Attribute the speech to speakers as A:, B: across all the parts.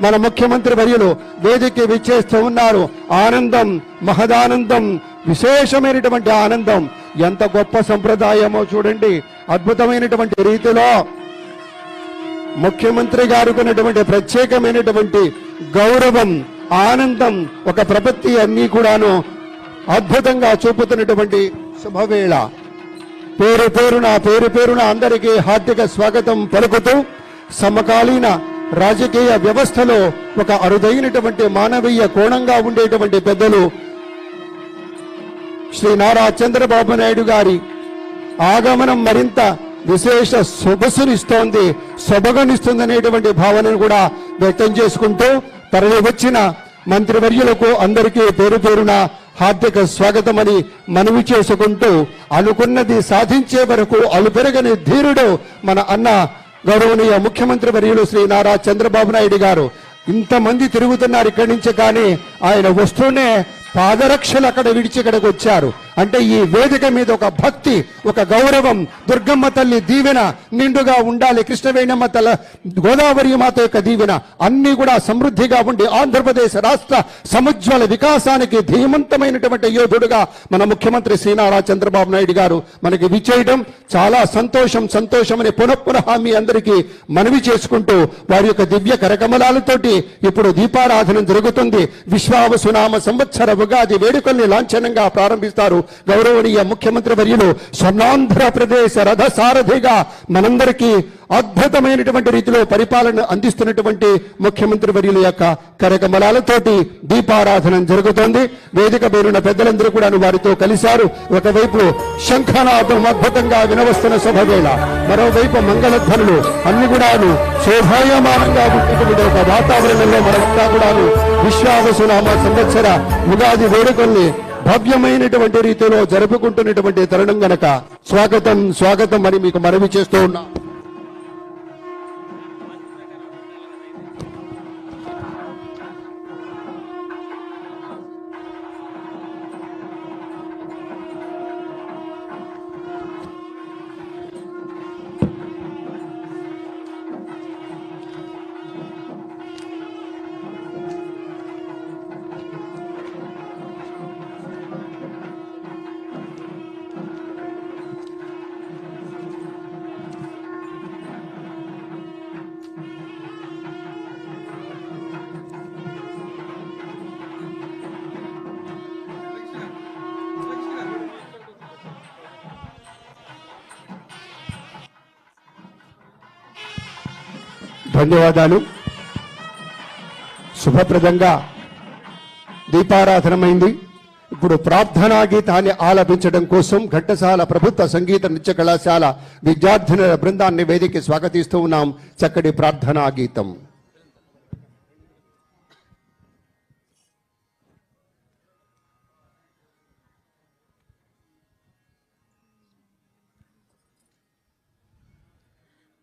A: మన ముఖ్యమంత్రి వర్యులు వేదిక విచ్చేస్తూ ఉన్నారు. ఆనందం మహదానందం విశేషమైనటువంటి ఆనందం. ఎంత గొప్ప సంప్రదాయమో చూడండి. అద్భుతమైనటువంటి రీతిలో ముఖ్యమంత్రి గారికి ఉన్నటువంటి ప్రత్యేకమైనటువంటి గౌరవం ఆనందం ఒక ప్రపత్తి అన్ని కూడాను అద్భుతంగా చూపుతున్నటువంటి శుభవేళ. పేరు పేరున పేరు పేరున అందరికీ హార్దిక స్వాగతం పలుకుతూ సమకాలీన రాజకీయ వ్యవస్థలో ఒక అరుదైనటువంటి మానవీయ కోణంగా ఉండేటువంటి పెద్దలు శ్రీ నారా చంద్రబాబు నాయుడు గారి ఆగమనం మరింత విశేష సొబసునిస్తోంది సొబగనిస్తుంది అనేటువంటి భావనను కూడా వ్యక్తం చేసుకుంటూ తరలి వచ్చిన మంత్రివర్యులకు అందరికీ పేరు పేరున హార్దిక స్వాగతమని మనవి చేసుకుంటూ అనుకున్నది సాధించే వరకు అలుపెరగని ధీరుడు మన అన్న గౌరవనీయ ముఖ్యమంత్రి వర్యులు శ్రీ నారా చంద్రబాబు నాయుడు గారు. ఇంతమంది తిరుగుతున్నారు ఇక్కడి నుంచి కానీ ఆయన వస్తూనే పాదరక్షలు అక్కడ విడిచి ఇక్కడికి వచ్చారు. అంటే ఈ వేదిక మీద ఒక భక్తి ఒక గౌరవం దుర్గమ్మ తల్లి దీవెన నిండుగా ఉండాలి. కృష్ణవేణమ్మ తల గోదావరి మాత యొక్క దీవెన అన్ని కూడా సమృద్ధిగా ఉండి ఆంధ్రప్రదేశ్ రాష్ట్ర సముజ్వల వికాసానికి ధీమంతమైనటువంటి యోధుడుగా మన ముఖ్యమంత్రి శ్రీ నారా చంద్రబాబు నాయుడు గారు మనకి విచ్చేయడం చాలా సంతోషం సంతోషం అని పునఃపునః మీ అందరికీ మనవి చేసుకుంటూ వారి యొక్క దివ్య కరకమలాలతోటి ఇప్పుడు దీపారాధన జరుగుతుంది. విశ్వావసునామ సంవత్సర ఉగాది వేడుకల్ని లాంఛనంగా ప్రారంభిస్తారు. గౌరవనీయ ముఖ్యమంత్రి వర్యులు స్వర్ణాంధ్రప్రదేశ్ రథ సారథిగా మనందరికీ అద్భుతమైనటువంటి రీతిలో పరిపాలన అందిస్తున్నటువంటి ముఖ్యమంత్రి వర్యుల యొక్క కరకమలాలతోటి దీపారాధన జరుగుతోంది. వేదిక పేరున్న పెద్దలందరూ కూడా వారితో కలిశారు. ఒకవైపు శంఖనాథం అద్భుతంగా వినవస్తున్న శుభవేళ మరోవైపు మంగళధ్వనులు అన్ని కూడాను శోభాయమానంగా ఉంటున్నటువంటి ఒక వాతావరణంలో మనంతా కూడాను విశ్వావసునామ సంవత్సర ఉగాది వేడుకల్ని భవ్యమైనటువంటి రీతిలో జరుపుకుంటున్నటువంటి తరుణం గనక స్వాగతం స్వాగతం అని మీకు మనవి చేస్తూ ఉన్నాం. ధన్యవాదాలు. శుభప్రదంగా దీపారాధనమైంది. ఇప్పుడు ప్రార్థనా గీతాన్ని ఆలపించడం కోసం ఘట్టసాల ప్రభుత్వ సంగీత నృత్య కళాశాల విద్యార్థినుల బృందాన్ని వేదికకి స్వాగతిస్తూ ఉన్నాం చక్కటి ప్రార్థనా గీతం.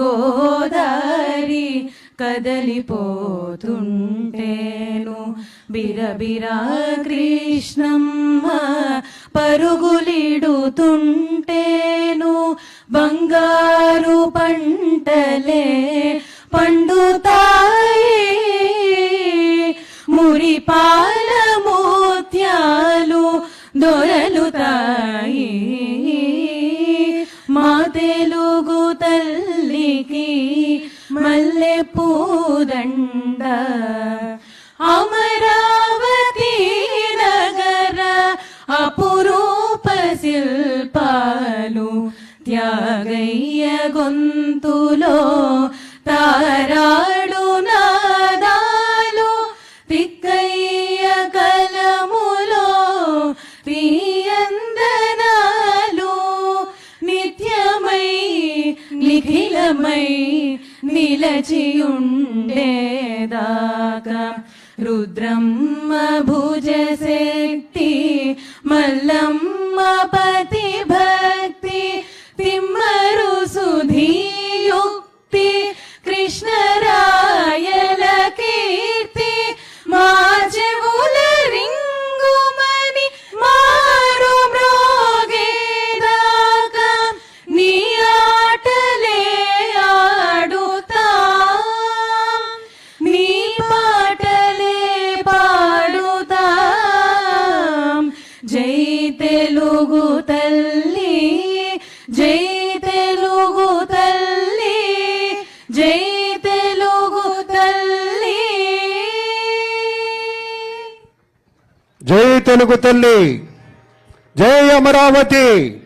B: గోదారి కదలిపోతుంటేను. బిరబిరా కృష్ణమ్మ పరుగులిడుతుంటేను. బంగారు పంటలే పండుతాయి. మురిపాల మోత్యాలు దొరలుతాయి. గొంతులో తారాడు నాదాలు తిక్కయ్య కలములో ప్రియందనాలు నిత్యమై నిఖిలమై నిలచియుండేదాకా. రుద్రమ్మ భుజశక్తి మల్లమ్మ ప జై తెలుగు తల్లి.
A: జై తెలుగు తల్లి. జై అమరావతి.